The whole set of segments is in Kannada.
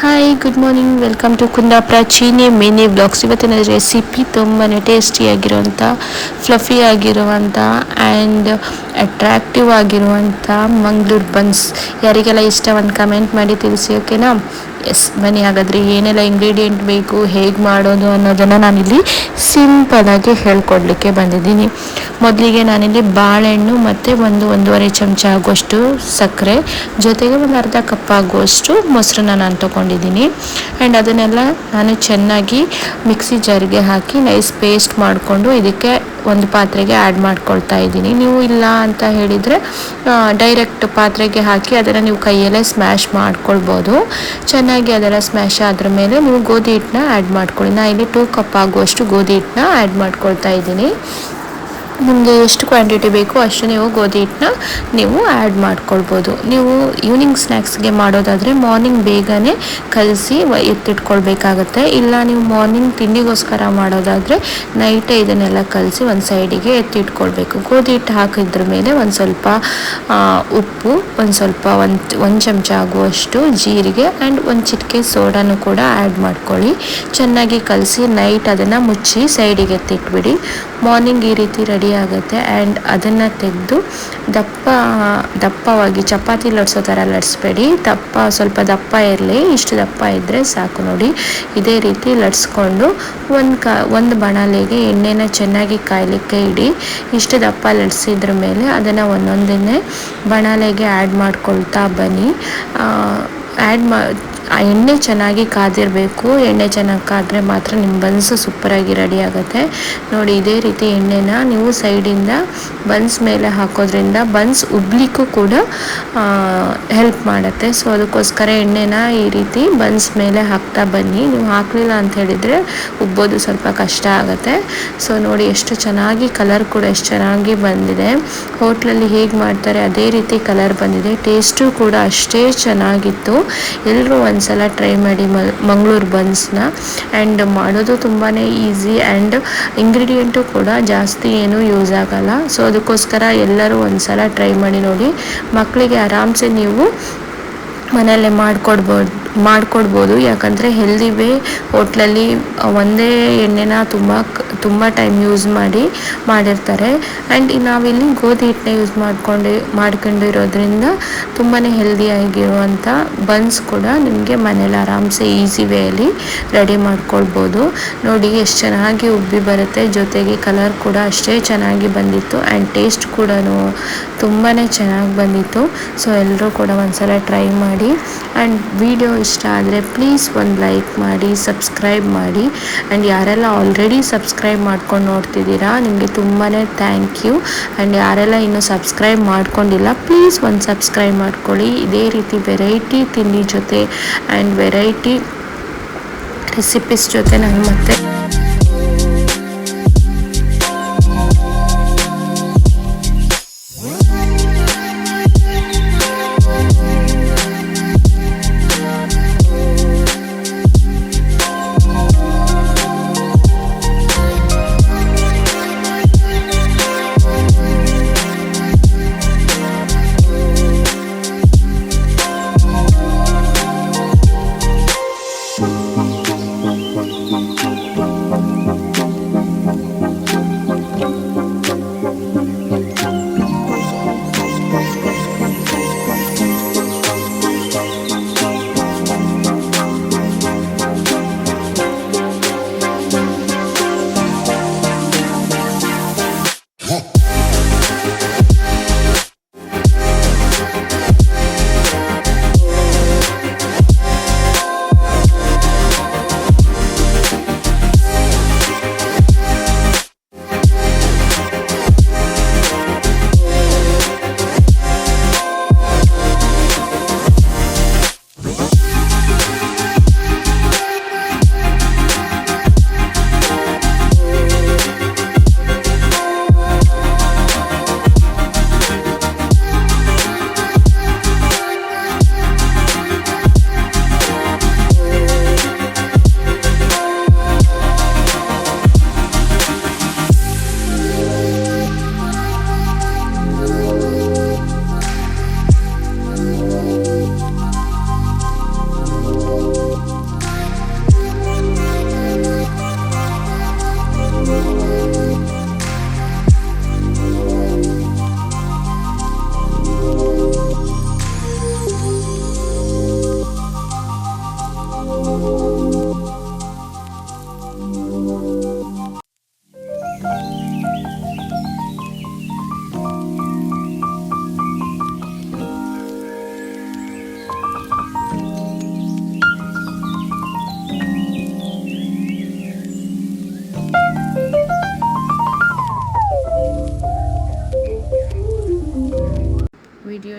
Hi good morning welcome to Kundapura ಚೀನೆ mini blogs ಇವತ್ತಿನ ರೆಸಿಪಿ ತುಂಬಾ ಟೇಸ್ಟಿಯಾಗಿರುವಂಥ ಫ್ಲಫಿ ಆಗಿರುವಂಥ ಆ್ಯಂಡ್ ಅಟ್ರಾಕ್ಟಿವ್ ಆಗಿರುವಂಥ ಮಂಗ್ಳೂರು ಬನ್ಸ್ ಯಾರಿಗೆಲ್ಲ ಇಷ್ಟ ಒಂದು ಕಮೆಂಟ್ ಮಾಡಿ ತಿಳಿಸಿ ಓಕೆನಾ ಎಸ್, ಬನ್ನಿ, ಹಾಗಾದರೆ ಏನೆಲ್ಲ ಇಂಗ್ರೀಡಿಯೆಂಟ್ ಬೇಕು, ಹೇಗೆ ಮಾಡೋದು ಅನ್ನೋದನ್ನು ನಾನಿಲ್ಲಿ ಸಿಂಪಲಾಗಿ ಹೇಳ್ಕೊಡ್ಲಿಕ್ಕೆ ಬಂದಿದ್ದೀನಿ. ಮೊದಲಿಗೆ ನಾನಿಲ್ಲಿ ಬಾಳೆಹಣ್ಣು ಮತ್ತು ಒಂದು ಒಂದೂವರೆ ಚಮಚ ಆಗುವಷ್ಟು ಸಕ್ಕರೆ, ಜೊತೆಗೆ ಒಂದು ಅರ್ಧ ಕಪ್ ಆಗುವಷ್ಟು ಮೊಸರನ್ನ ನಾನು ತೊಗೊಂಡಿದ್ದೀನಿ. ಆ್ಯಂಡ್ ಅದನ್ನೆಲ್ಲ ನಾನು ಚೆನ್ನಾಗಿ ಮಿಕ್ಸಿ ಜಾರಿಗೆ ಹಾಕಿ ನೈಸ್ ಪೇಸ್ಟ್ ಮಾಡಿಕೊಂಡು ಇದಕ್ಕೆ ಒಂದು ಪಾತ್ರೆಗೆ ಆ್ಯಡ್ ಮಾಡ್ಕೊಳ್ತಾ ಇದ್ದೀನಿ. ನೀವು ಇಲ್ಲ ಅಂತ ಹೇಳಿದರೆ ಡೈರೆಕ್ಟ್ ಪಾತ್ರೆಗೆ ಹಾಕಿ ಅದನ್ನು ನೀವು ಕೈಯಲ್ಲೇ ಸ್ಮ್ಯಾಶ್ ಮಾಡ್ಕೊಳ್ಬೋದು. ಚೆನ್ನಾಗಿ ಅದೆಲ್ಲ ಸ್ಮ್ಯಾಶ್ ಆದ್ರ ಮೇಲೆ ನೀವು ಗೋಧಿ ಹಿಟ್ಟನ್ನ ಆ್ಯಡ್ ಮಾಡ್ಕೊಳ್ಳಿ. ನಾನು ಇಲ್ಲಿ ಟೂ ಕಪ್ ಆಗುವಷ್ಟು ಗೋಧಿ ಹಿಟ್ಟನ್ನ ಆ್ಯಡ್ ಮಾಡ್ಕೊಳ್ತಾ ಇದ್ದೀನಿ. ನಿಮಗೆ ಎಷ್ಟು ಕ್ವಾಂಟಿಟಿ ಬೇಕು ಅಷ್ಟು ನೀವು ಗೋಧಿ ಹಿಟ್ಟನ್ನ ನೀವು ಆ್ಯಡ್ ಮಾಡ್ಕೊಳ್ಬೋದು. ನೀವು ಈವ್ನಿಂಗ್ ಸ್ನ್ಯಾಕ್ಸ್ಗೆ ಮಾಡೋದಾದರೆ ಮಾರ್ನಿಂಗ್ ಬೇಗನೆ ಕಲಸಿ ಎತ್ತಿಟ್ಕೊಳ್ಬೇಕಾಗತ್ತೆ. ಇಲ್ಲ ನೀವು ಮಾರ್ನಿಂಗ್ ತಿಂಡಿಗೋಸ್ಕರ ಮಾಡೋದಾದರೆ ನೈಟೇ ಇದನ್ನೆಲ್ಲ ಕಲಸಿ ಒಂದು ಸೈಡಿಗೆ ಎತ್ತಿಟ್ಕೊಳ್ಬೇಕು. ಗೋಧಿ ಹಿಟ್ಟು ಹಾಕಿದ್ರ ಮೇಲೆ ಒಂದು ಸ್ವಲ್ಪ ಉಪ್ಪು, ಒಂದು ಸ್ವಲ್ಪ ಒಂದು ಒಂದು ಚಮಚ ಆಗುವಷ್ಟು ಜೀರಿಗೆ ಆ್ಯಂಡ್ ಒಂದು ಚಿಟಿಕೆ ಸೋಡಾನು ಕೂಡ ಆ್ಯಡ್ ಮಾಡ್ಕೊಳ್ಳಿ. ಚೆನ್ನಾಗಿ ಕಲಸಿ ನೈಟ್ ಅದನ್ನು ಮುಚ್ಚಿ ಸೈಡಿಗೆ ಎತ್ತಿಟ್ಬಿಡಿ. ಮಾರ್ನಿಂಗ್ ಈ ರೀತಿ ರೆಡಿ ಆಗುತ್ತೆ ಆ್ಯಂಡ್ ಅದನ್ನು ತೆಗೆದು ದಪ್ಪ, ದಪ್ಪವಾಗಿ ಚಪಾತಿ ಲಟ್ಸೋ ಥರ ಲಟ್ಸ್ಬೇಡಿ ದಪ್ಪ, ಸ್ವಲ್ಪ ದಪ್ಪ ಇರಲಿ, ಇಷ್ಟು ದಪ್ಪ ಇದ್ದರೆ ಸಾಕು ನೋಡಿ. ಇದೇ ರೀತಿ ಲಟ್ಸ್ಕೊಂಡು ಒಂದು ಕ, ಒಂದು ಬಣಲಿಗೆ ಎಣ್ಣೆನ ಚೆನ್ನಾಗಿ ಕಾಯಲಿಕ್ಕೆ ಇಡಿ. ಇಷ್ಟು ದಪ್ಪ ಲಟ್ಸಿದ್ರ ಮೇಲೆ ಅದನ್ನು ಒಂದೊಂದನ್ನೇ ಬಣಲೆಗೆ ಆ್ಯಡ್ ಮಾಡ್ಕೊಳ್ತಾ ಬನ್ನಿ. ಆ್ಯಡ್ ಮಾ ಆ ಎಣ್ಣೆ ಚೆನ್ನಾಗಿ ಕಾದಿರಬೇಕು. ಎಣ್ಣೆ ಚೆನ್ನಾಗಿ ಕಾದರೆ ಮಾತ್ರ ನಿಮ್ಮ ಬನ್ಸು ಸೂಪರಾಗಿ ರೆಡಿ ಆಗುತ್ತೆ. ನೋಡಿ, ಇದೇ ರೀತಿ ಎಣ್ಣೆನ ನೀವು ಸೈಡಿಂದ ಬನ್ಸ್ ಮೇಲೆ ಹಾಕೋದ್ರಿಂದ ಬನ್ಸ್ ಉಬ್ಲಿಕ್ಕೂ ಕೂಡ ಹೆಲ್ಪ್ ಮಾಡುತ್ತೆ. ಸೊ ಅದಕ್ಕೋಸ್ಕರ ಎಣ್ಣೆನ ಈ ರೀತಿ ಬನ್ಸ್ ಮೇಲೆ ಹಾಕ್ತಾ ಬನ್ನಿ. ನೀವು ಹಾಕಲಿಲ್ಲ ಅಂತ ಹೇಳಿದರೆ ಉಬ್ಬೋದು, ಸ್ವಲ್ಪ ಕಷ್ಟ ಆಗುತ್ತೆ. ಸೊ ನೋಡಿ, ಎಷ್ಟು ಚೆನ್ನಾಗಿ ಕಲರ್ ಕೂಡ ಎಷ್ಟು ಚೆನ್ನಾಗಿ ಬಂದಿದೆ. ಹೋಟ್ಲಲ್ಲಿ ಹೇಗೆ ಮಾಡ್ತಾರೆ, ಅದೇ ರೀತಿ ಕಲರ್ ಬಂದಿದೆ. ಟೇಸ್ಟು ಕೂಡ ಅಷ್ಟೇ ಚೆನ್ನಾಗಿತ್ತು. ಎಲ್ಲರೂ ಒಂದ್ಸಲ ಟ್ರೈ ಮಾಡಿ ಮಂಗಳೂರು ಬನ್ಸ್ನ ಆ್ಯಂಡ್ ಮಾಡೋದು ತುಂಬಾ ಈಸಿ ಆ್ಯಂಡ್ ಇಂಗ್ರೀಡಿಯೆಂಟು ಕೂಡ ಜಾಸ್ತಿ ಏನೂ ಯೂಸ್ ಆಗಲ್ಲ. ಸೊ ಅದಕ್ಕೋಸ್ಕರ ಎಲ್ಲರೂ ಒಂದ್ಸಲ ಟ್ರೈ ಮಾಡಿ ನೋಡಿ. ಮಕ್ಕಳಿಗೆ ಆರಾಮ್ಸೆ ನೀವು ಮನೆಯಲ್ಲೇ ಮಾಡಿಕೊಡ್ಬೋದು. ಮಾಡಿಕೊಡ್ಬೋದು. ಯಾಕಂದರೆ ಹೆಲ್ದಿ ವೇ ಹೋಟ್ಲಲ್ಲಿ ಒಂದೇ ಎಣ್ಣೆನ ತುಂಬ ತುಂಬ ಟೈಮ್ ಯೂಸ್ ಮಾಡಿ ಮಾಡಿರ್ತಾರೆ. ಆ್ಯಂಡ್ ನಾವಿಲ್ಲಿ ಗೋಧಿ ಹಿಟ್ಟನ್ನ ಯೂಸ್ ಮಾಡ್ಕೊಂಡು, ಮಾಡ್ಕೊಂಡಿರೋದ್ರಿಂದ ತುಂಬಾ ಹೆಲ್ದಿಯಾಗಿರುವಂಥ ಬನ್ಸ್ ಕೂಡ ನಿಮಗೆ ಮನೇಲಿ ಆರಾಮ್ಸೆ ಈಸಿ ವೇಯಲ್ಲಿ ರೆಡಿ ಮಾಡ್ಕೊಳ್ಬೋದು. ನೋಡಿ ಎಷ್ಟು ಚೆನ್ನಾಗಿ ಉಬ್ಬಿ ಬರುತ್ತೆ. ಜೊತೆಗೆ ಕಲರ್ ಕೂಡ ಅಷ್ಟೇ ಚೆನ್ನಾಗಿ ಬಂದಿತ್ತು ಆ್ಯಂಡ್ ಟೇಸ್ಟ್ ಕೂಡ ತುಂಬಾ ಚೆನ್ನಾಗಿ ಬಂದಿತ್ತು. ಸೊ ಎಲ್ಲರೂ ಕೂಡ ಒಂದ್ಸಲ ಟ್ರೈ ಮಾಡಿ. ಆ್ಯಂಡ್ ವಿಡಿಯೋ ಇಷ್ಟ ಆದರೆ ಪ್ಲೀಸ್ ಒಂದು ಲೈಕ್ ಮಾಡಿ ಸಬ್ಸ್ಕ್ರೈಬ್ ಮಾಡಿ. ಆ್ಯಂಡ್ ಯಾರೆಲ್ಲ ಆಲ್ರೆಡಿ ಸಬ್ಸ್ಕ್ರೈಬ್ ಮಾಡ್ಕೊಂಡು ನೋಡ್ತಿದ್ದೀರಾ, ನಿಮಗೆ ತುಂಬಾ ಥ್ಯಾಂಕ್ ಯು ಆ್ಯಂಡ್ ಯಾರೆಲ್ಲ ಇನ್ನೂ ಸಬ್ಸ್ಕ್ರೈಬ್ ಮಾಡ್ಕೊಂಡಿಲ್ಲ ಪ್ಲೀಸ್ ಒಂದು ಸಬ್ಸ್ಕ್ರೈಬ್ ಮಾಡ್ಕೊಳ್ಳಿ. ಇದೇ ರೀತಿ ವೆರೈಟಿ ತಿಂಡಿ ಜೊತೆ ಆ್ಯಂಡ್ ವೆರೈಟಿ ರೆಸಿಪೀಸ್ ಜೊತೆ ನಾನು ಮತ್ತೆ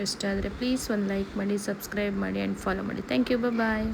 ಇಷ್ಟ ಆದರೆ ಪ್ಲೀಸ್ ಒಂದು ಲೈಕ್ ಮಾಡಿ ಸಬ್ಸ್ಕ್ರೈಬ್ ಮಾಡಿ ಆ್ಯಂಡ್ ಫಾಲೋ ಮಾಡಿ. Thank you bye